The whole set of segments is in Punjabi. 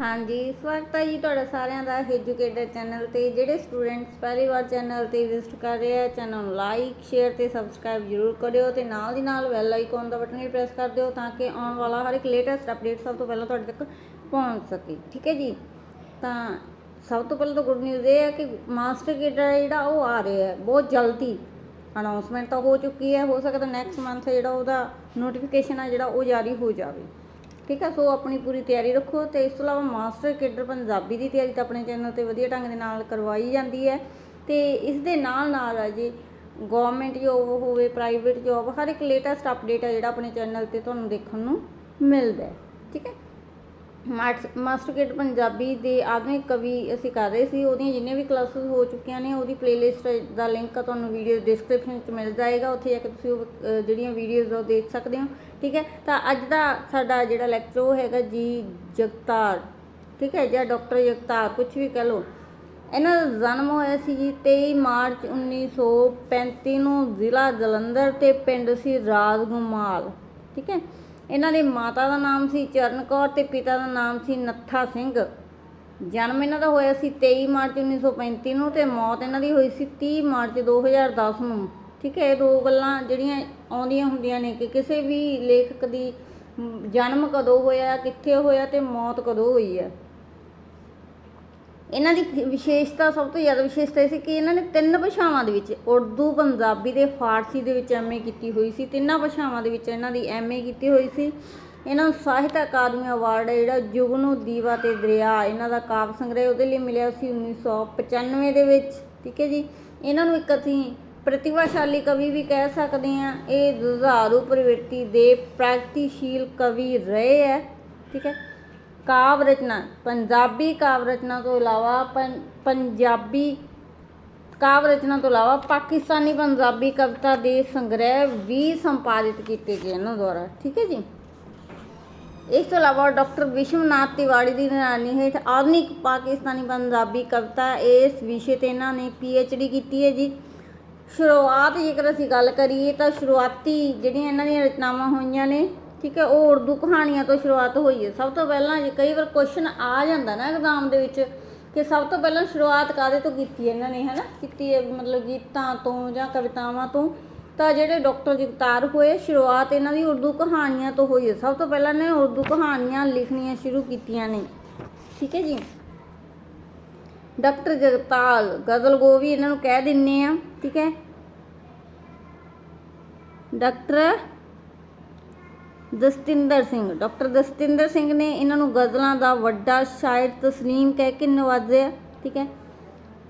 ਹਾਂਜੀ, ਸਵਾਗਤ ਹੈ ਜੀ ਤੁਹਾਡਾ ਸਾਰਿਆਂ ਦਾ ਐਜੂਕੇਟਰ ਚੈਨਲ ਤੇ। ਜਿਹੜੇ ਸਟੂਡੈਂਟਸ ਪਹਿਲੀ ਵਾਰ ਚੈਨਲ ਤੇ ਵਿਜ਼ਿਟ ਕਰ ਰਹੇ ਆ ਚੈਨਲ ਨੂੰ ਲਾਈਕ ਸ਼ੇਅਰ ਤੇ ਸਬਸਕ੍ਰਾਈਬ ਜ਼ਰੂਰ ਕਰਿਓ ਤੇ ਨਾਲ ਦੀ ਨਾਲ ਬੈਲ ਆਈਕਨ ਦਾ ਬਟਨ ਵੀ ਪ੍ਰੈਸ ਕਰ ਦਿਓ ਤਾਂ ਕਿ ਆਉਣ ਵਾਲਾ ਹਰ ਇੱਕ ਲੇਟੈਸਟ ਅਪਡੇਟ ਸਭ ਤੋਂ ਪਹਿਲਾਂ ਤੁਹਾਡੇ ਤੱਕ ਪਹੁੰਚ ਸਕੇ। ਠੀਕ ਹੈ ਜੀ? ਤਾਂ ਸਭ ਤੋਂ ਪਹਿਲਾਂ ਤਾਂ ਗੁੱਡ ਨਿਊਜ਼ ਇਹ ਹੈ ਕਿ ਮਾਸਟਰ ਕੇਡਰ ਜਿਹੜਾ, ਉਹ ਆ ਰਿਹਾ ਹੈ। ਬਹੁਤ ਜਲਦੀ ਅਨਾਉਂਸਮੈਂਟ ਤਾਂ ਹੋ ਚੁੱਕੀ ਹੈ। ਹੋ ਸਕਦਾ ਨੈਕਸਟ ਮੰਥ ਜਿਹੜਾ ਉਹਦਾ ਨੋਟੀਫਿਕੇਸ਼ਨ ਆ ਜਿਹੜਾ ਉਹ ਜਾਰੀ ਹੋ ਜਾਵੇ। ਠੀਕ ਹੈ ਸੋ ਆਪਣੀ ਪੂਰੀ ਤਿਆਰੀ ਰੱਖੋ ਤੇ ਇਸ ਤੋਂ ਇਲਾਵਾ ਮਾਸਟਰ ਕੇਡਰ ਪੰਜਾਬੀ ਦੀ ਤਿਆਰੀ ਤਾਂ ਆਪਣੇ ਚੈਨਲ ਤੇ ਵਧੀਆ ਢੰਗ ਦੇ ਨਾਲ ਕਰਵਾਈ ਜਾਂਦੀ ਹੈ ਤੇ ਇਸ ਦੇ ਨਾਲ ਨਾਲ ਆ ਜੀ ਗਵਰਨਮੈਂਟ ਜੋਬ ਹੋਵੇ ਪ੍ਰਾਈਵੇਟ ਜੋਬ ਹਰ ਇੱਕ ਲੇਟੈਸਟ ਅਪਡੇਟ ਹੈ ਜਿਹੜਾ ਆਪਣੇ ਚੈਨਲ ਤੇ ਤੁਹਾਨੂੰ ਦੇਖਣ ਨੂੰ ਮਿਲਦਾ ਹੈ, ਠੀਕ ਹੈ। ਮਾਸ- ਮਾਸਟਰ ਕਿਡ ਪੰਜਾਬੀ ਦੇ ਆਧੁਨਿਕ ਕਵੀ ਅਸੀਂ ਕਰ ਰਹੇ ਸੀ, ਉਹਦੀਆਂ ਜਿੰਨੀਆਂ ਵੀ ਕਲਾਸਿਸ ਹੋ ਚੁੱਕੀਆਂ ਨੇ, ਉਹਦੀ ਪਲੇਲਿਸਟ ਦਾ ਲਿੰਕ ਆ ਤੁਹਾਨੂੰ ਵੀਡੀਓ ਡਿਸਕ੍ਰਿਪਸ਼ਨ ਵਿੱਚ ਮਿਲ ਜਾਏਗਾ, ਉੱਥੇ ਜਾ ਕੇ ਤੁਸੀਂ ਉਹ ਜਿਹੜੀਆਂ ਵੀਡੀਓਜ਼ ਉਹ ਦੇਖ ਸਕਦੇ ਹੋ, ਠੀਕ ਹੈ? ਤਾਂ ਅੱਜ ਦਾ ਸਾਡਾ ਜਿਹੜਾ ਲੈਕਚਰ ਉਹ ਹੈਗਾ ਜੀ ਜਗਤਾਰ, ਠੀਕ ਹੈ? ਜਾਂ ਡਾਕਟਰ ਜਗਤਾਰ ਕੁਝ ਵੀ ਕਹ ਲਓ। ਇਹਨਾਂ ਦਾ ਜਨਮ ਹੋਇਆ ਸੀ ਜੀ 23 ਮਾਰਚ 1935 ਨੂੰ ਜ਼ਿਲ੍ਹਾ ਜਲੰਧਰ ਤੇ ਪਿੰਡ ਸੀ ਰਾਜਗੁਮਾਲ, ਠੀਕ ਹੈ? ਇਹਨਾਂ ਦੇ ਮਾਤਾ ਦਾ ਨਾਮ ਸੀ ਚਰਨ ਕੌਰ ਤੇ ਪਿਤਾ ਦਾ ਨਾਮ ਸੀ ਨੱਥਾ ਸਿੰਘ। ਜਨਮ ਇਹਨਾਂ ਦਾ ਹੋਇਆ ਸੀ 23 ਮਾਰਚ 1935 ਨੂੰ ਤੇ ਮੌਤ ਇਹਨਾਂ ਦੀ ਹੋਈ ਸੀ 30 ਮਾਰਚ 2010 ਨੂੰ। ਠੀਕ ਹੈ, ਇਹ ਦੋ ਗੱਲਾਂ ਜਿਹੜੀਆਂ ਆਉਂਦੀਆਂ ਹੁੰਦੀਆਂ ਨੇ ਕਿ ਕਿਸੇ ਵੀ ਲੇਖਕ ਦੀ ਜਨਮ ਕਦੋਂ ਹੋਇਆ, ਕਿੱਥੇ ਹੋਇਆ ਤੇ ਮੌਤ ਕਦੋਂ ਹੋਈ ਹੈ। ਇਹਨਾਂ ਦੀ ਵਿਸ਼ੇਸ਼ਤਾ ਸਭ ਤੋਂ ਜ਼ਿਆਦਾ ਵਿਸ਼ੇਸ਼ਤਾ ਇਹ ਸੀ ਕਿ ਇਹਨਾਂ ਨੇ ਤਿੰਨ ਭਾਸ਼ਾਵਾਂ ਦੇ ਵਿੱਚ, ਉਰਦੂ, ਪੰਜਾਬੀ ਤੇ ਫਾਰਸੀ ਦੇ ਵਿੱਚ ਐਮਏ ਕੀਤੀ ਹੋਈ ਸੀ। ਤਿੰਨਾਂ ਭਾਸ਼ਾਵਾਂ ਦੇ ਵਿੱਚ ਇਹਨਾਂ ਦੀ ਐਮਏ ਕੀਤੀ ਹੋਈ ਸੀ। ਇਹਨਾਂ ਨੂੰ ਸਾਹਿਤ ਅਕਾਦਮੀ ਅਵਾਰਡ ਹੈ ਜਿਹੜਾ ਜੁਗਨੂ ਦੀਵਾ ਤੇ ਦਰਿਆ, ਇਹਨਾਂ ਦਾ ਕਾਵਿ ਸੰਗ੍ਰਹਿ ਉਹਦੇ ਲਈ ਮਿਲਿਆ ਸੀ 1995 ਦੇ ਵਿੱਚ, ਠੀਕ ਹੈ ਜੀ। ਇਹਨਾਂ ਨੂੰ ਇੱਕ ਅਸੀਂ ਪ੍ਰਤਿਭਾਸ਼ਾਲੀ ਕਵੀ ਵੀ ਕਹਿ ਸਕਦੇ ਹਾਂ। ਇਹ ਦੁਧਾਰੂ ਪ੍ਰਵਿਰਤੀ ਦੇ ਪ੍ਰਗਤੀਸ਼ੀਲ ਕਵੀ ਰਹੇ ਹੈ, ਠੀਕ ਹੈ। ਕਾਵ ਰਚਨਾ ਪੰਜਾਬੀ ਕਾਵ ਰਚਨਾ ਤੋਂ ਇਲਾਵਾ ਪੰਜਾਬੀ ਕਾਵ ਰਚਨਾ ਤੋਂ ਇਲਾਵਾ ਪਾਕਿਸਤਾਨੀ ਪੰਜਾਬੀ ਕਵਿਤਾ ਦੇ ਸੰਗ੍ਰਹਿ ਵੀ ਸੰਪਾਦਿਤ ਕੀਤੇ ਗਏ ਇਹਨਾਂ ਦੁਆਰਾ, ਠੀਕ ਹੈ ਜੀ? ਇਸ ਤੋਂ ਇਲਾਵਾ ਡਾਕਟਰ ਵਿਸ਼ਵਨਾਥ ਤਿਵਾੜੀ ਦੀ ਨਿਗਰਾਨੀ ਹੇਠ ਆਧੁਨਿਕ ਪਾਕਿਸਤਾਨੀ ਪੰਜਾਬੀ ਕਵਿਤਾ ਇਸ ਵਿਸ਼ੇ ਤੇ ਇਹਨਾਂ ਨੇ ਡੀ ਕੀਤੀ ਹੈ ਜੀ। ਸ਼ੁਰੂਆਤ ਜੇਕਰ ਅਸੀਂ ਗੱਲ ਕਰੀਏ ਤਾਂ ਸ਼ੁਰੂਆਤੀ ਜਿਹੜੀਆਂ ਇਹਨਾਂ ਦੀਆਂ ਰਚਨਾਵਾਂ ਹੋਈਆਂ ਨੇ ਠੀਕ ਹੈ, ਉਹ ਉਰਦੂ ਕਹਾਣੀਆਂ ਤੋਂ ਸ਼ੁਰੂਆਤ ਹੋਈ ਹੈ। ਸਭ ਤੋਂ ਪਹਿਲਾਂ ਜੇ ਕਈ ਵਾਰ ਕੁਐਸਚਨ ਆ ਜਾਂਦਾ ਨਾ ਐਗਜ਼ਾਮ ਦੇ ਵਿੱਚ ਕਿ ਸਭ ਤੋਂ ਪਹਿਲਾਂ ਸ਼ੁਰੂਆਤ ਕਾਦੇ ਤੋਂ ਕੀਤੀ ਇਹਨਾਂ ਨੇ, ਹੈਨਾ? ਕੀਤੀ ਹੈ, ਮਤਲਬ ਗੀਤਾਂ ਤੋਂ ਜਾਂ ਕਵਿਤਾਵਾਂ ਤੋਂ। ਤਾਂ ਜਿਹੜੇ ਡਾਕਟਰ ਜਗਤਾਰ ਹੋਏ, ਸ਼ੁਰੂਆਤ ਇਹਨਾਂ ਦੀ ਉਰਦੂ ਕਹਾਣੀਆਂ ਤੋਂ ਹੋਈ ਹੈ। ਸਭ ਤੋਂ ਪਹਿਲਾਂ ਇਹਨਾਂ ਨੇ ਉਰਦੂ ਕਹਾਣੀਆਂ ਲਿਖਣੀਆਂ ਸ਼ੁਰੂ ਕੀਤੀਆਂ ਨੇ। ਠੀਕ ਹੈ ਜੀ? ਡਾਕਟਰ ਜਗਤਾਲ ਗਜ਼ਲ ਗੋ ਵੀ ਇਹਨਾਂ ਨੂੰ ਕਹਿ ਦਿੰਨੇ ਆ। ਠੀਕ ਹੈ? ਡਾਕਟਰ ਦਸਤਿੰਦਰ ਸਿੰਘ। ਡਾਕਟਰ ਦਸਤਿੰਦਰ ਸਿੰਘ ਨੇ ਇਹਨਾਂ ਨੂੰ ਗਜ਼ਲਾਂ ਦਾ ਵੱਡਾ ਸ਼ਾਇਰ ਤਸਲੀਮ ਕਹਿ ਕੇ ਨਵਾਜ਼ਿਆ, ਠੀਕ ਹੈ?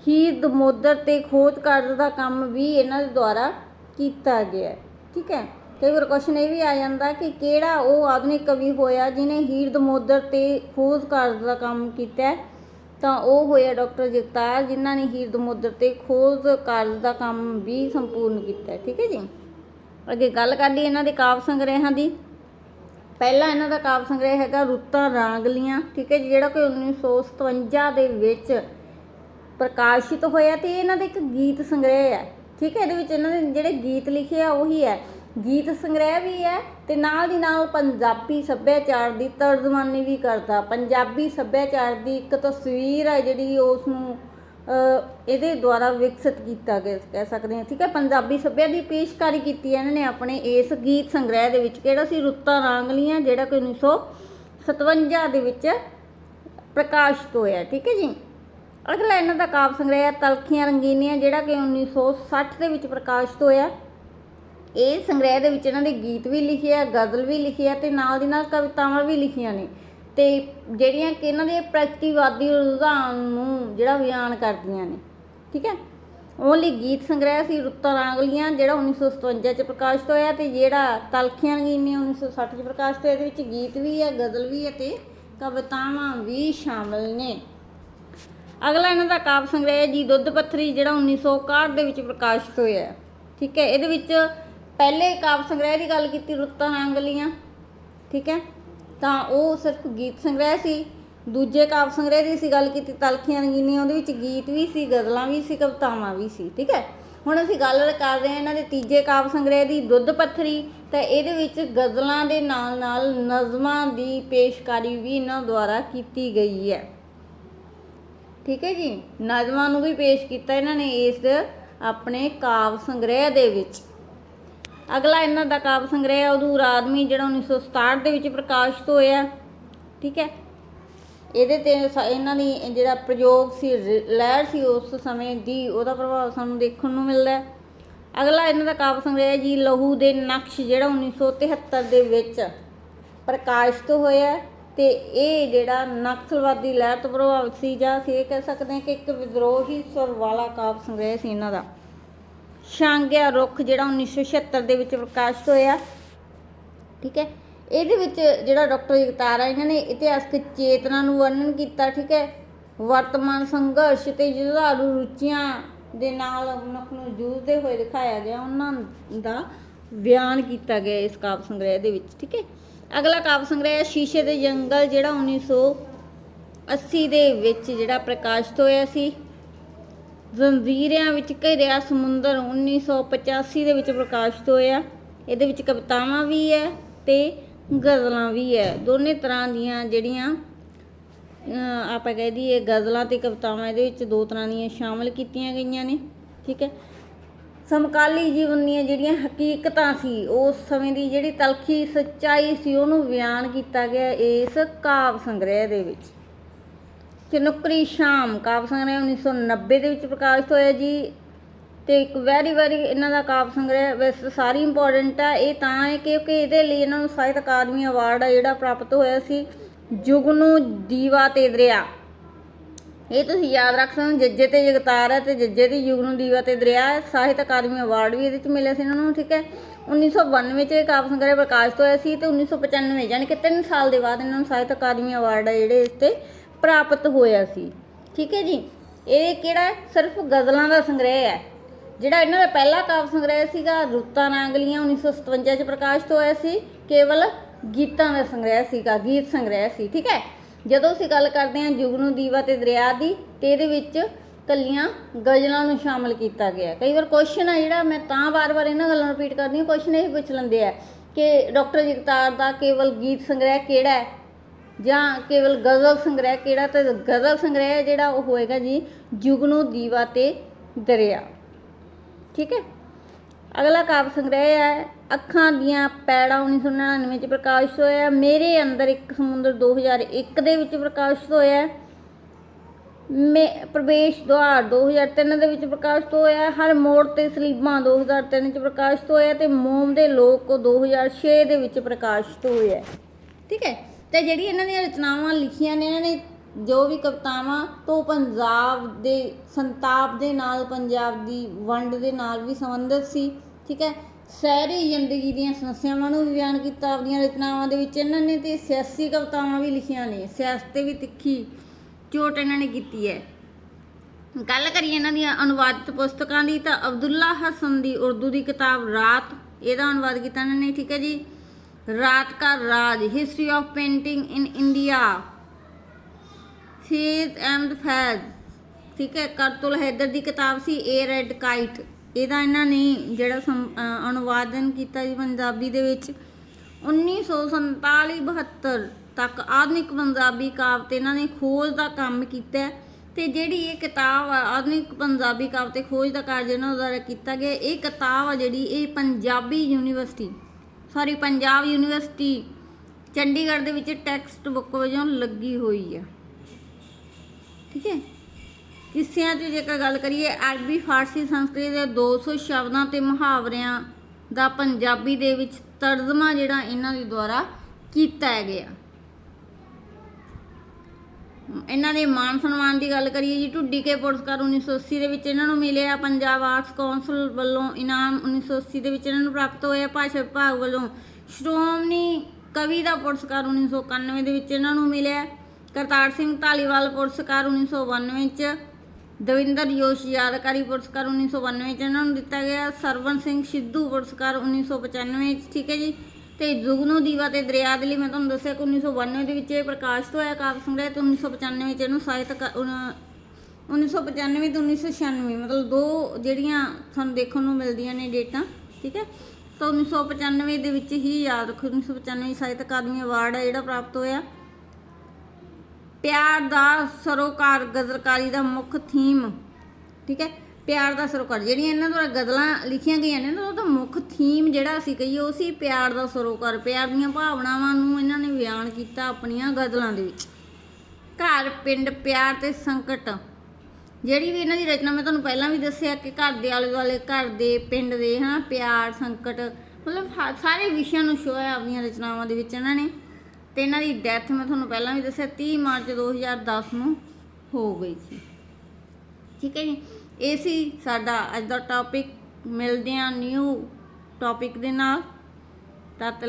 ਹੀਰ ਦਮੋਦਰ ਤੇ ਖੋਜ ਕਾਰਜ ਦਾ ਕੰਮ ਵੀ ਇਹਨਾਂ ਦੇ ਦੁਆਰਾ ਕੀਤਾ ਗਿਆ, ਠੀਕ ਹੈ? ਕਈ ਵਾਰ ਕੁਐਸਚਨ ਇਹ ਵੀ ਆ ਜਾਂਦਾ ਕਿ ਕਿਹੜਾ ਉਹ ਆਧੁਨਿਕ ਕਵੀ ਹੋਇਆ ਜਿਨੇ ਹੀਰ ਦਮੋਦਰ ਤੇ ਖੋਜ ਕਾਰਜ ਦਾ ਕੰਮ ਕੀਤਾ ਤਾਂ ਉਹ ਹੋਇਆ ਡਾਕਟਰ ਜਗਤਾਰ, ਜਿਨ੍ਹਾਂ ਨੇ ਹੀਰ ਦਮੋਦਰ ਤੇ ਖੋਜ ਕਾਰਜ ਦਾ ਕੰਮ ਵੀ ਸੰਪੂਰਨ ਕੀਤਾ ਠੀਕ ਹੈ ਜੀ? ਅੱਗੇ ਗੱਲ ਕਰ ਲਈ ਇਹਨਾਂ ਦੇ ਕਾਵ ਸੰਗ੍ਰਹਿਾਂ ਦੀ। ਪਹਿਲਾ ਇਹਨਾਂ ਦਾ ਕਾਵਿ ਸੰਗ੍ਰਹਿ ਹੈਗਾ ਰੁੱਤਾਂ ਰਾਂਗਲੀਆਂ, ਠੀਕ ਹੈ ਜੀ, ਜਿਹੜਾ ਕਿ 1957 ਦੇ ਵਿੱਚ ਪ੍ਰਕਾਸ਼ਿਤ ਹੋਇਆ ਤੇ ਇਹਨਾਂ ਦਾ ਇੱਕ ਗੀਤ ਸੰਗ੍ਰਹਿ ਹੈ, ਠੀਕ ਹੈ, ਇਹਦੇ ਵਿੱਚ ਇਹਨਾਂ ਨੇ ਜਿਹੜੇ ਗੀਤ ਲਿਖੇ ਆ ਉਹੀ ਹੈ। ਗੀਤ ਸੰਗ੍ਰਹਿ ਵੀ ਹੈ ਤੇ ਨਾਲ ਦੀ ਨਾਲ ਪੰਜਾਬੀ ਸੱਭਿਆਚਾਰ ਦੀ ਤਰਜਮਾਨੀ ਵੀ ਕਰਦਾ। ਪੰਜਾਬੀ ਸੱਭਿਆਚਾਰ ਦੀ ਇੱਕ ਤਸਵੀਰ ਹੈ ਜਿਹੜੀ ਉਸ ਨੂੰ ਇਹਦੇ ਦੁਆਰਾ ਵਿਕਸਿਤ ਕੀਤਾ ਗਿਆ ਕਹਿ ਸਕਦੇ ਹਾਂ, ਠੀਕ ਹੈ? ਪੰਜਾਬੀ ਸੱਭਿਆ ਦੀ ਪੇਸ਼ਕਾਰੀ ਕੀਤੀ ਹੈ ਇਹਨਾਂ ਨੇ ਆਪਣੇ ਇਸ ਗੀਤ ਸੰਗ੍ਰਹਿ ਦੇ ਵਿੱਚ, ਕਿਹੜਾ ਸੀ? ਰੁੱਤਾਂ ਰਾਂਗਲੀਆਂ, ਜਿਹੜਾ ਕਿ 1957 ਦੇ ਵਿੱਚ ਪ੍ਰਕਾਸ਼ਿਤ ਹੋਇਆ, ਠੀਕ ਹੈ ਜੀ? ਅਗਲਾ ਇਹਨਾਂ ਦਾ ਕਾਵ ਸੰਗ੍ਰਹਿ ਹੈ, ਤਲਖੀਆਂ ਰੰਗੀਨੀਆਂ, ਜਿਹੜਾ ਕਿ 1960 ਦੇ ਵਿੱਚ ਪ੍ਰਕਾਸ਼ਿਤ ਹੋਇਆ। ਇਹ ਸੰਗ੍ਰਹਿ ਦੇ ਵਿੱਚ ਇਹਨਾਂ ਦੇ ਗੀਤ ਵੀ ਲਿਖੇ ਆ, ਗਜ਼ਲ ਵੀ ਲਿਖੀ ਆ ਤੇ ਨਾਲ ਦੀ ਨਾਲ ਕਵਿਤਾਵਾਂ ਵੀ ਲਿਖੀਆਂ ਨੇ। ਅਤੇ ਜਿਹੜੀਆਂ ਕਿ ਇਹਨਾਂ ਦੇ ਪ੍ਰਗਤੀਵਾਦੀ ਰੁਝਾਨ ਨੂੰ ਜਿਹੜਾ ਬਿਆਨ ਕਰਦੀਆਂ ਨੇ, ਠੀਕ ਹੈ? ਓਨਲੀ ਗੀਤ ਸੰਗ੍ਰਹਿ ਸੀ ਰੁੱਤਾਂ ਰਾਂਗਲੀਆਂ, ਜਿਹੜਾ 1957 ਚ ਪ੍ਰਕਾਸ਼ਿਤ ਹੋਇਆ ਤੇ ਜਿਹੜਾ ਤਲਖੀਆਂ ਰੰਗੀਨੀਆਂ 1960 ਚ ਪ੍ਰਕਾਸ਼ਿਤ ਹੋਇਆ, ਇਹਦੇ ਵਿੱਚ ਗੀਤ ਵੀ ਹੈ, ਗਜ਼ਲ ਵੀ ਹੈ ਤੇ ਕਵਿਤਾਵਾਂ ਵੀ ਸ਼ਾਮਲ ਨੇ। ਅਗਲਾ ਇਹਨਾਂ ਦਾ ਕਾਵ ਸੰਗ੍ਰਹਿ ਜੀ, ਦੁੱਧ ਪੱਥਰੀ, ਜਿਹੜਾ 1961 ਦੇ ਵਿੱਚ ਪ੍ਰਕਾਸ਼ਿਤ ਹੋਇਆ ਠੀਕ ਹੈ? ਇਹਦੇ ਵਿੱਚ ਪਹਿਲੇ ਕਾਵ ਸੰਗ੍ਰਹਿ ਦੀ ਗੱਲ ਕੀਤੀ ਰੁੱਤਾਂ ਰਾਂਗਲੀਆਂ, ਠੀਕ ਹੈ? ਤਾਂ ਉਹ ਸਿਰਫ ਗੀਤ ਸੰਗ੍ਰਹਿ ਸੀ, ਦੂਜੇ ਕਾਵ ਸੰਗ੍ਰਹਿ ਦੀ ਸੀ ਗੱਲ ਕੀਤੀ, ਤਲਖੀਆਂ ਰੰਗੀਨੀਆਂ, ਉਹਦੇ ਵਿੱਚ ਗੀਤ ਵੀ ਸੀ, ਗਜ਼ਲਾਂ ਵੀ ਸੀ, ਕਵਿਤਾਵਾਂ ਵੀ ਸੀ, ਠੀਕ ਹੈ? ਹੁਣ ਅਸੀਂ ਗੱਲ ਕਰ ਰਹੇ ਹਾਂ ਇਹਨਾਂ ਦੇ ਤੀਜੇ ਕਾਵ ਸੰਗ੍ਰਹਿ ਦੀ, ਦੁੱਧ ਪੱਥਰੀ, ਤਾਂ ਇਹਦੇ ਵਿੱਚ ਗਜ਼ਲਾਂ ਦੇ ਨਾਲ ਨਾਲ ਨਜ਼ਮਾਂ ਦੀ ਪੇਸ਼ਕਾਰੀ ਵੀ ਇਹਨਾਂ ਦੁਆਰਾ ਕੀਤੀ ਗਈ ਹੈ। ਠੀਕ ਹੈ ਜੀ? ਨਜ਼ਮਾਂ ਨੂੰ ਵੀ ਪੇਸ਼ ਕੀਤਾ ਇਹਨਾਂ ਨੇ ਇਸ ਆਪਣੇ ਕਾਵ ਸੰਗ੍ਰਹਿ ਦੇ ਵਿੱਚ। ਅਗਲਾ ਇਹਨਾਂ ਦਾ ਕਾਵਿ ਸੰਗ੍ਰਹਿ ਹੈ ਉਦੋਂ ਆਦਮੀ ਜਿਹੜਾ 1967 ਦੇ ਵਿੱਚ ਪ੍ਰਕਾਸ਼ਿਤ ਹੋਇਆ। ਠੀਕ ਹੈ? ਇਹਦੇ ਤੇ ਸ- ਇਹਨਾਂ ਦੀ ਜਿਹੜਾ ਪ੍ਰਯੋਗ ਸੀ ਲਹਿਰ ਸੀ, ਉਸ ਸਮੇਂ ਦੀ ਉਹਦਾ ਪ੍ਰਭਾਵ ਸਾਨੂੰ ਦੇਖਣ ਨੂੰ ਮਿਲਦਾ ਹੈ। ਅਗਲਾ ਇਹਨਾਂ ਦਾ ਕਾਵਿ ਸੰਗ੍ਰਹਿ ਜੀ, ਲਹੂ ਦੇ ਨਕਸ਼ ਜਿਹੜਾ 1973 ਦੇ ਵਿੱਚ ਪ੍ਰਕਾਸ਼ਿਤ ਹੋਇਆ ਹੈ ਤੇ ਇਹ ਜਿਹੜਾ ਨਕਸਲਵਾਦੀ ਲਹਿਰ ਤੋਂ ਪ੍ਰਭਾਵਿਤ ਸੀ, ਜਾਂ ਅਸੀਂ ਇਹ ਕਹਿ ਸਕਦੇ ਹਾਂ ਕਿ ਇੱਕ ਵਿਦਰੋਹੀ ਸੁਰ ਵਾਲਾ ਕਾਵਿ ਸੰਗ੍ਰਹਿ ਸੀ ਇਹਨਾਂ ਦਾ। ਸ਼ਾਂਗਿਆ ਰੁੱਖ ਜਿਹੜਾ 1976 ਦੇ ਵਿੱਚ ਪ੍ਰਕਾਸ਼ਿਤ ਹੋਇਆ। ਠੀਕ ਹੈ। ਇਹਦੇ ਵਿੱਚ ਜਿਹੜਾ ਡਾਕਟਰ ਜਗਤਾਰਾ ਇਹਨਾਂ ਨੇ ਇਤਿਹਾਸਕ ਚੇਤਨਾ ਨੂੰ ਵਰਣਨ ਕੀਤਾ, ਠੀਕ ਹੈ। ਵਰਤਮਾਨ ਸੰਘਰਸ਼ ਤੇ ਜੁਝਾਰੂ ਰੁਚੀਆਂ ਦੇ ਨਾਲ ਮਨੁੱਖ ਨੂੰ ਜੂਝਦੇ ਹੋਏ ਦਿਖਾਇਆ ਗਿਆ, ਉਹਨਾਂ ਦਾ ਬਿਆਨ ਕੀਤਾ ਗਿਆ ਇਸ ਕਾਵਿ ਸੰਗ੍ਰਹਿ ਦੇ ਵਿੱਚ, ਠੀਕ ਹੈ। ਅਗਲਾ ਕਾਵਿ ਸੰਗ੍ਰਹਿ ਹੈ, ਸ਼ੀਸ਼ੇ ਦੇ ਜੰਗਲ, ਜਿਹੜਾ 1980 ਦੇ ਵਿੱਚ ਜਿਹੜਾ ਪ੍ਰਕਾਸ਼ਿਤ ਹੋਇਆ ਸੀ। ਜ਼ੰਜੀਰਿਆਂ ਵਿੱਚ ਘਿਰਿਆ ਸਮੁੰਦਰ 1985 ਦੇ ਵਿੱਚ ਪ੍ਰਕਾਸ਼ਿਤ ਹੋਇਆ। ਇਹਦੇ ਵਿੱਚ ਕਵਿਤਾਵਾਂ ਵੀ ਹੈ ਤੇ ਗਜ਼ਲਾਂ ਵੀ ਹੈ। ਦੋਨੇ ਤਰ੍ਹਾਂ ਦੀਆਂ ਜਿਹੜੀਆਂ ਆਪਾਂ ਕਹਿ ਦਈਏ ਗਜ਼ਲਾਂ ਤੇ ਕਵਿਤਾਵਾਂ ਇਹਦੇ ਵਿੱਚ ਦੋ ਤਰ੍ਹਾਂ ਦੀਆਂ ਸ਼ਾਮਲ ਕੀਤੀਆਂ ਗਈਆਂ ਨੇ, ਠੀਕ ਹੈ। ਸਮਕਾਲੀ ਜੀਵਨ ਦੀਆਂ ਜਿਹੜੀਆਂ ਹਕੀਕਤਾਂ ਸੀ ਉਸ ਸਮੇਂ ਦੀ ਜਿਹੜੀ ਤਲਖੀ ਸੱਚਾਈ ਸੀ, ਉਹਨੂੰ ਬਿਆਨ ਕੀਤਾ ਗਿਆ ਇਸ ਕਾਵ ਸੰਗ੍ਰਹਿ ਦੇ ਵਿੱਚ। ਚਨੁਕਰੀ ਸ਼ਾਮ ਕਾਵਿ ਸੰਗ੍ਰਹਿ 1990 ਦੇ ਵਿੱਚ ਪ੍ਰਕਾਸ਼ਿਤ ਹੋਇਆ ਜੀ। ਤੇ ਇੱਕ ਵੈਰੀ ਵੈਰੀ ਇਹਨਾਂ ਦਾ ਕਾਵਿ ਸੰਗ੍ਰਹਿ ਵੈਸੇ ਸਾਰੀ ਇੰਪੋਰਟੈਂਟ ਆ। ਇਹ ਤਾਂ ਹੈ ਕਿਉਂਕਿ ਇਹਦੇ ਲਈ ਇਹਨਾਂ ਨੂੰ ਸਾਹਿਤ ਅਕਾਦਮੀ ਅਵਾਰਡ ਆ ਜਿਹੜਾ ਪ੍ਰਾਪਤ ਹੋਇਆ ਸੀ। ਜੁਗਨੂ ਦੀਵਾ ਤੇ ਦਰਿਆ ਇਹ ਤੁਸੀਂ ਯਾਦ ਰੱਖ ਸਕਦੇ ਹੋ, ਜੱਜੇ ਤੇ ਜਗਤਾਰ ਹੈ ਤੇ ਜੱਜੇ ਦੀ ਜੁਗਨੂ ਦੀਵਾ ਤੇ ਦਰਿਆ ਸਾਹਿਤ ਅਕਾਦਮੀ ਅਵਾਰਡ ਵੀ ਇਹਦੇ ਚ ਮਿਲਿਆ ਸੀ ਇਹਨਾਂ ਨੂੰ, ਠੀਕ ਹੈ। 1992 ਚ ਇਹ ਕਾਵਿ ਸੰਗ੍ਰਹਿ ਪ੍ਰਕਾਸ਼ਿਤ ਹੋਇਆ ਸੀ ਤੇ 1995 ਯਾਨੀ ਕਿ 3 ਸਾਲ ਦੇ ਬਾਅਦ ਇਹਨਾਂ ਨੂੰ ਸਾਹਿਤ ਅਕਾਦਮੀ ਅਵਾਰਡ ਹੈ ਜਿਹੜੇ ਇਸ ਤੇ ਪ੍ਰਾਪਤ ਹੋਇਆ ਸੀ। ਠੀਕ ਹੈ ਜੀ? ਇਹ ਕਿਹੜਾ ਸਿਰਫ ਗਜ਼ਲਾਂ ਦਾ ਸੰਗ੍ਰਹਿ ਹੈ। ਜਿਹੜਾ ਇਹਨਾਂ ਦਾ ਪਹਿਲਾ ਕਾਵ ਸੰਗ੍ਰਹਿ ਸੀਗਾ, ਰੁੱਤਾਂ ਨਾਂਗਲੀਆਂ 1957 ਚ ਪ੍ਰਕਾਸ਼ਿਤ ਹੋਇਆ ਸੀ, ਕੇਵਲ ਗੀਤਾਂ ਦਾ ਸੰਗ੍ਰਹਿ ਸੀਗਾ, ਗੀਤ ਸੰਗ੍ਰਹਿ ਸੀ, ਠੀਕ ਹੈ? ਜਦੋਂ ਅਸੀਂ ਗੱਲ ਕਰਦੇ ਹਾਂ ਜੁਗਨੂ ਦੀਵਾ ਤੇ ਦਰਿਆ ਦੀ, ਤੇ ਇਹਦੇ ਵਿੱਚ ਕੱਲੀਆਂ ਗਜ਼ਲਾਂ ਨੂੰ ਸ਼ਾਮਲ ਕੀਤਾ ਗਿਆ ਕਈ ਵਾਰ ਕੁਐਸਚਨ ਆ ਜਿਹੜਾ, ਮੈਂ ਤਾਂ ਵਾਰ-ਵਾਰ ਇਹਨਾਂ ਗੱਲਾਂ ਨੂੰ ਰਿਪੀਟ ਕਰਦੀ ਹਾਂ ਕੁਐਸਚਨ ਇਹ ਪੁੱਛ ਲੈਂਦੇ ਆ ਕਿ ਡਾਕਟਰ ਜਗਤਾਰ ਦਾ ਕੇਵਲ ਗੀਤ ਸੰਗ੍ਰਹਿ ਕਿਹੜਾ ਹੈ? ਜਾਂ ਕੇਵਲ ਗਜ਼ਲ ਸੰਗ੍ਰਹਿ, ਕਿਹੜਾ ਤੇ ਗਜ਼ਲ ਸੰਗ੍ਰਹਿ ਜਿਹੜਾ ਉਹ ਹੋਏਗਾ ਜੀ ਜੁਗਨੂ ਦੀਵਾ ਤੇ ਦਰਿਆ। ਠੀਕ ਹੈ? ਅਗਲਾ ਕਾਵ ਸੰਗ੍ਰਹਿ ਹੈ, ਅੱਖਾਂ ਦੀਆਂ ਪੈੜਾਂ 1999 ਚ ਪ੍ਰਕਾਸ਼ਿਤ ਹੋਇਆ। ਮੇਰੇ ਅੰਦਰ ਇੱਕ ਸਮੁੰਦਰ 2001 ਦੇ ਵਿੱਚ ਪ੍ਰਕਾਸ਼ਿਤ ਹੋਇਆ। ਮੇ, ਪ੍ਰਵੇਸ਼ ਦੁਆਰ 2003 ਦੇ ਵਿੱਚ ਪ੍ਰਕਾਸ਼ਿਤ ਹੋਇਆ। ਹਰ ਮੋੜ ਤੇ ਸਲੀਬਾਂ 2003 ਚ ਪ੍ਰਕਾਸ਼ਿਤ ਹੋਇਆ ਤੇ ਮੋਮ ਦੇ ਲੋਕ 2006 ਦੇ ਵਿੱਚ ਪ੍ਰਕਾਸ਼ਿਤ ਹੋਇਆ। ਠੀਕ ਹੈ? ਤੇ ਜਿਹੜੀ ਇਹਨਾਂ ਦੀਆਂ ਰਚਨਾਵਾਂ ਲਿਖੀਆਂ ਨੇ, ਇਹਨਾਂ ਨੇ ਜੋ ਵੀ ਕਵਿਤਾਵਾਂ ਤੋਂ ਪੰਜਾਬ ਦੇ, ਸੰਤਾਪ ਦੇ ਨਾਲ, ਪੰਜਾਬ ਦੀ ਵੰਡ ਦੇ ਨਾਲ ਵੀ ਸੰਬੰਧਿਤ ਸੀ, ਠੀਕ ਹੈ? ਸ਼ਹਿਰੀ ਜ਼ਿੰਦਗੀ ਦੀਆਂ ਸਮੱਸਿਆਵਾਂ ਨੂੰ ਵੀ ਬਿਆਨ ਕੀਤਾ, ਆਪਣੀਆਂ ਰਚਨਾਵਾਂ ਦੇ ਵਿੱਚ ਇਹਨਾਂ ਨੇ ਤੇ ਸਿਆਸੀ ਕਵਿਤਾਵਾਂ ਵੀ ਲਿਖੀਆਂ ਨੇ, ਸਿਆਸਤ ਤੇ ਵੀ ਤਿੱਖੀ ਚੋਟ ਇਹਨਾਂ ਨੇ ਕੀਤੀ ਹੈ। ਗੱਲ ਕਰੀਏ ਇਹਨਾਂ ਦੀਆਂ ਅਨੁਵਾਦਿਤ ਪੁਸਤਕਾਂ ਦੀ, ਤਾਂ ਅਬਦੁੱਲਾ ਹਸਨ ਦੀ ਉਰਦੂ ਦੀ ਕਿਤਾਬ ਰਾਤ, ਇਹਦਾ ਅਨੁਵਾਦ ਕੀਤਾ ਇਹਨਾਂ ਨੇ, ਠੀਕ ਹੈ ਜੀ? ਰਾਤ ਕਾ ਰਾਜ history of painting in India phase and Faiz ਠੀਕ ਹੈ, ਕਰਤੁਲ ਹੈਦਰ ਦੀ ਕਿਤਾਬ ਸੀ ਏ ਰੈਡ ਕਾਈਟ ਇਹਦਾ ਇਹਨਾਂ ਨੇ ਜਿਹੜਾ ਸਮ- ਅਨੁਵਾਦਨ ਕੀਤਾ ਜੀ ਪੰਜਾਬੀ ਦੇ ਵਿੱਚ 1947 72 ਤੱਕ ਆਧੁਨਿਕ ਪੰਜਾਬੀ ਕਾਵਿ ਇਹਨਾਂ ਨੇ ਖੋਜ ਦਾ ਕੰਮ ਕੀਤਾ ਹੈ ਤੇ ਜਿਹੜੀ ਇਹ ਕਿਤਾਬ ਆਧੁਨਿਕ ਪੰਜਾਬੀ ਕਾਵ ਤੇ ਖੋਜ ਦਾ ਕਾਰਜ ਇਹਨਾਂ ਦੁਆਰਾ ਕੀਤਾ ਗਿਆ, ਇਹ ਕਿਤਾਬ ਆ ਜਿਹੜੀ ਇਹ Punjabi university sorry Punjab university Chandigarh ਦੇ ਵਿੱਚ ਟੈਕਸਟ ਬੁੱਕ ਵਜੋਂ ਲੱਗੀ ਹੋਈ ਹੈ ਠੀਕ ਹੈ? ਕਿਸਿਆਂ 'ਚ ਜੇਕਰ ਗੱਲ ਕਰੀਏ, ਅਰਬੀ, ਫਾਰਸੀ, ਸੰਸਕ੍ਰਿਤ ਦੇ 200 ਸ਼ਬਦਾਂ ਤੇ ਮੁਹਾਵਰਿਆਂ ਦਾ ਪੰਜਾਬੀ ਦੇ ਵਿੱਚ ਤਰਜਮਾ ਜਿਹੜਾ ਇਹਨਾਂ ਦੇ ਦੁਆਰਾ ਕੀਤਾ ਗਿਆ। ਇਹਨਾਂ ਦੇ ਮਾਨ ਸਨਮਾਨ ਦੀ ਗੱਲ ਕਰੀਏ ਜੀ, ਢੁੱਡੀ ਕੇ ਪੁਰਸਕਾਰ 1980 ਦੇ ਵਿੱਚ ਇਹਨਾਂ ਨੂੰ ਮਿਲਿਆ, ਪੰਜਾਬ ਆਰਟਸ ਕੌਂਸਲ ਵੱਲੋਂ ਇਨਾਮ 1980 ਦੇ ਵਿੱਚ ਇਹਨਾਂ ਨੂੰ ਪ੍ਰਾਪਤ ਹੋਇਆ, ਭਾਸ਼ਾ ਵਿਭਾਗ ਵੱਲੋਂ ਸ਼੍ਰੋਮਣੀ ਕਵੀ ਦਾ ਪੁਰਸਕਾਰ 1991 ਦੇ ਵਿੱਚ ਇਹਨਾਂ ਨੂੰ ਮਿਲਿਆ, ਕਰਤਾਰ ਸਿੰਘ ਧਾਲੀਵਾਲ ਪੁਰਸਕਾਰ 1992 ਚ, ਦਵਿੰਦਰ ਜੋਸ਼ ਯਾਦਕਾਰੀ ਪੁਰਸਕਾਰ 1992 ਚ ਇਹਨਾਂ ਨੂੰ ਦਿੱਤਾ ਗਿਆ ਸਰਵਨ ਸਿੰਘ ਸਿੱਧੂ ਪੁਰਸਕਾਰ 1995 ਚ, ਠੀਕ ਹੈ ਜੀ। ਤੇ ਜੁਗਨੋ ਦੀਵਾ ਤੇ ਦਰਿਆ ਦੇ ਲਈ ਮੈਂ ਤੁਹਾਨੂੰ ਦੱਸਿਆ ਕਿ 1992 ਦੇ ਵਿੱਚ ਇਹ ਪ੍ਰਕਾਸ਼ਿਤ ਹੋਇਆ ਕਾਵਿ ਸੰਗ੍ਰਹਿ ਤੇ 1995 ਵਿੱਚ ਇਹਨੂੰ ਸਾਹਿਤ ਅਕਾ- ਉਨ- 1995 ਤੇ 1996 ਮਤਲਬ ਦੋ ਜਿਹੜੀਆਂ ਤੁਹਾਨੂੰ ਦੇਖਣ ਨੂੰ ਮਿਲਦੀਆਂ ਨੇ ਡੇਟਾਂ, ਠੀਕ ਹੈ? ਤਾਂ 1995 ਦੇ ਵਿੱਚ ਹੀ ਯਾਦ ਰੱਖੋ 1995 ਸਾਹਿਤ ਅਕਾਦਮੀ ਅਵਾਰਡ ਹੈ ਜਿਹੜਾ ਪ੍ਰਾਪਤ ਹੋਇਆ। ਪਿਆਰ ਦਾ ਸਰੋਕਾਰ ਗਜ਼ਲਕਾਰੀ ਦਾ ਮੁੱਖ ਥੀਮ ਠੀਕ ਹੈ? ਪਿਆਰ ਦਾ ਸਰੋਕਾਰ, ਜਿਹੜੀਆਂ ਇਹਨਾਂ ਦੁਆਰਾ ਗਜ਼ਲਾਂ ਲਿਖੀਆਂ ਗਈਆਂ ਨੇ ਨਾ ਉਹਦਾ ਮੁੱਖ ਥੀਮ ਜਿਹੜਾ ਅਸੀਂ ਕਹੀਏ, ਉਹ ਸੀ ਪਿਆਰ ਦਾ ਸਰੋਕਾਰ। ਪਿਆਰ ਦੀਆਂ ਭਾਵਨਾਵਾਂ ਨੂੰ ਇਹਨਾਂ ਨੇ ਬਿਆਨ ਕੀਤਾ ਆਪਣੀਆਂ ਗਜ਼ਲਾਂ ਦੇ ਵਿੱਚ। ਘਰ, ਪਿੰਡ, ਪਿਆਰ ਤੇ ਸੰਕਟ। ਜਿਹੜੀ ਵੀ ਇਹਨਾਂ ਦੀ ਰਚਨਾ, ਮੈਂ ਤੁਹਾਨੂੰ ਪਹਿਲਾਂ ਵੀ ਦੱਸਿਆ ਕਿ ਘਰ ਦੇ ਆਲੇ ਦੁਆਲੇ, ਘਰ ਦੇ, ਪਿੰਡ ਦੇ ਹਾਂ ਪਿਆਰ, ਸੰਕਟ, ਮਤਲਬ ਹਾ- ਸਾਰੇ ਵਿਸ਼ਿਆਂ ਨੂੰ ਸ਼ੋਅ ਆਪਣੀਆਂ ਰਚਨਾਵਾਂ ਦੇ ਵਿੱਚ ਇਹਨਾਂ ਨੇ। ਤੇ ਇਹਨਾਂ ਦੀ ਡੈਥ ਮੈਂ ਤੁਹਾਨੂੰ ਪਹਿਲਾਂ ਵੀ ਦੱਸਿਆ 30 ਮਾਰਚ 2010 ਨੂੰ ਹੋ ਗਈ ਸੀ। ਠੀਕ ਹੈ ਜੀ? ਇਹ ਸੀ ਸਾਡਾ ਅੱਜ ਦਾ ਟੌਪਿਕ ਮਿਲਦੇ ਹਾਂ ਨਿਊ ਟੌਪਿਕ ਦੇ ਨਾਲ। ਤਦ ਤੱਕ